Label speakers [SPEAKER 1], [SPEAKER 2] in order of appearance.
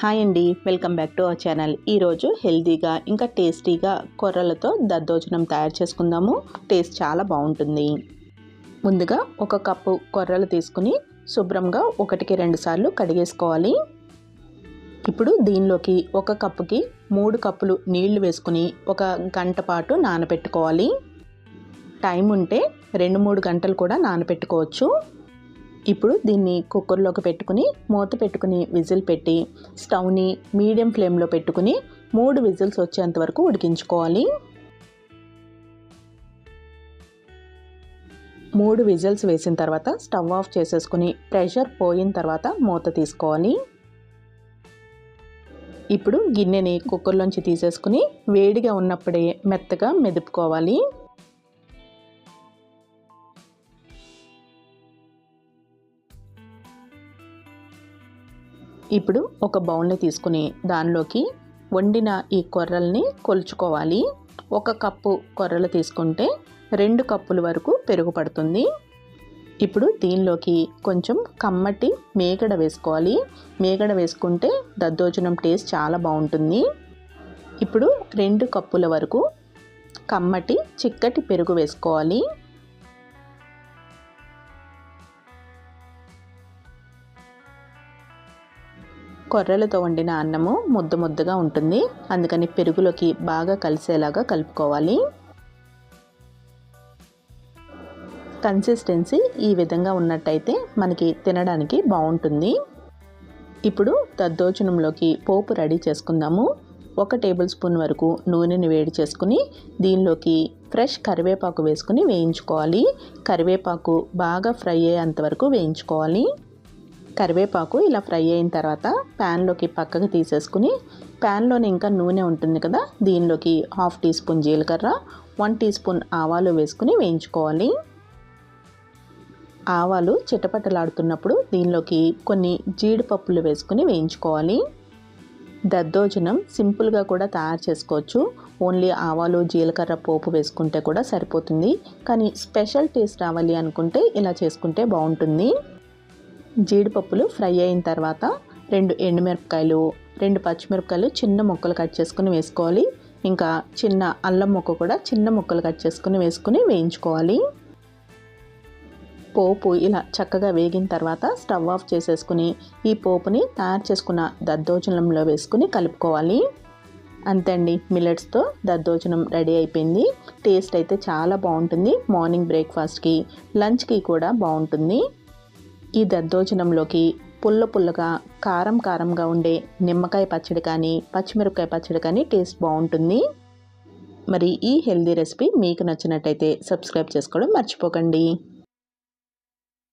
[SPEAKER 1] Hi అండి welcome back to our channel. ఈరోజు హెల్తీగా ఇంకా టేస్టీగా కొర్రలతో దద్దోజనం తయారు చేసుకుందాము. టేస్ట్ చాలా బాగుంటుంది. ముందుగా ఒక కప్పు కొర్రలు తీసుకుని శుభ్రంగా ఒకటికి రెండు సార్లు కడిగేసుకోవాలి. ఇప్పుడు దీనిలోకి ఒక కప్పుకి మూడు కప్పులు నీళ్ళు వేసుకుని ఒక గంట పాటు నానబెట్టుకోవాలి. టైం ఉంటే రెండు మూడు గంటలు కూడా నానబెట్టుకోవచ్చు. ఇప్పుడు దీన్ని కుక్కర్లోకి పెట్టుకుని మూత పెట్టుకుని విజిల్ పెట్టి స్టవ్ని మీడియం ఫ్లేమ్లో పెట్టుకుని మూడు విజిల్స్ వచ్చేంత వరకు ఉడికించుకోవాలి. మూడు విజిల్స్ వేసిన తర్వాత స్టవ్ ఆఫ్ చేసేసుకుని ప్రెషర్ పోయిన తర్వాత మూత తీసుకోవాలి. ఇప్పుడు గిన్నెని కుక్కర్లోంచి తీసేసుకుని వేడిగా ఉన్నప్పుడే మెత్తగా మెదుపుకోవాలి. ఇప్పుడు ఒక బౌల్ని తీసుకుని దానిలోకి వండిన ఈ కొర్రల్ని కొలుచుకోవాలి. ఒక కప్పు కొర్రలు తీసుకుంటే రెండు కప్పుల వరకు పెరుగు పడుతుంది ఇప్పుడు దీనిలోకి కొంచెం కమ్మటి మేగడ వేసుకోవాలి. మేగడ వేసుకుంటే దద్దోజనం టేస్ట్ చాలా బాగుంటుంది. ఇప్పుడు రెండు కప్పుల వరకు కమ్మటి చిక్కటి పెరుగు వేసుకోవాలి. కొర్రలతో వండిన అన్నము ముద్ద ముద్దగా ఉంటుంది. అందుకని పెరుగులోకి బాగా కలిసేలాగా కలుపుకోవాలి. కన్సిస్టెన్సీ ఈ విధంగా ఉన్నట్టయితే మనకి తినడానికి బాగుంటుంది. ఇప్పుడు దద్దోజనంలోకి పోపు రెడీ చేసుకుందాము. ఒక టేబుల్ స్పూన్ వరకు నూనెని వేడి చేసుకుని దీనిలోకి ఫ్రెష్ కరివేపాకు వేసుకుని వేయించుకోవాలి. కరివేపాకు బాగా ఫ్రై అయ్యేంత వరకు వేయించుకోవాలి. కరివేపాకు ఇలా ఫ్రై అయిన తర్వాత ప్యాన్లోకి పక్కకు తీసేసుకుని ప్యాన్లోనే ఇంకా నూనె ఉంటుంది కదా దీనిలోకి హాఫ్ టీ స్పూన్ జీలకర్ర వన్ టీ స్పూన్ ఆవాలు వేసుకుని వేయించుకోవాలి. ఆవాలు చిటపటలాడుతున్నప్పుడు దీనిలోకి కొన్ని జీడిపప్పులు వేసుకుని వేయించుకోవాలి. దద్దోజనం సింపుల్గా కూడా తయారు చేసుకోవచ్చు. ఓన్లీ ఆవాలు జీలకర్ర పోపు వేసుకుంటే కూడా సరిపోతుంది. కానీ స్పెషల్ టేస్ట్ రావాలి అనుకుంటే ఇలా చేసుకుంటే బాగుంటుంది. జీడిపప్పులు ఫ్రై అయిన తర్వాత రెండు ఎండుమిరపకాయలు రెండు పచ్చిమిరపకాయలు చిన్న ముక్కలు కట్ చేసుకుని వేసుకోవాలి. ఇంకా చిన్న అల్లం ముక్క కూడా చిన్న ముక్కలు కట్ చేసుకుని వేసుకుని వేయించుకోవాలి. పోపు ఇలా చక్కగా వేగిన తర్వాత స్టవ్ ఆఫ్ చేసేసుకుని ఈ పోపుని తయారు చేసుకున్న దద్దోజనంలో వేసుకుని కలుపుకోవాలి. అంతే అండి మిల్లెట్స్తో దద్దోజనం రెడీ అయిపోయింది. టేస్ట్ అయితే చాలా బాగుంటుంది. మార్నింగ్ బ్రేక్ఫాస్ట్కి లంచ్కి కూడా బాగుంటుంది. ఈ దద్దోజనంలోకి పుల్ల పుల్లగా కారం కారంగా ఉండే నిమ్మకాయ పచ్చడి కానీ పచ్చిమిరపకాయ పచ్చడి కానీ టేస్ట్ బాగుంటుంది. మరి ఈ హెల్దీ రెసిపీ మీకు నచ్చినట్టయితే సబ్స్క్రైబ్ చేసుకోవడం మర్చిపోకండి.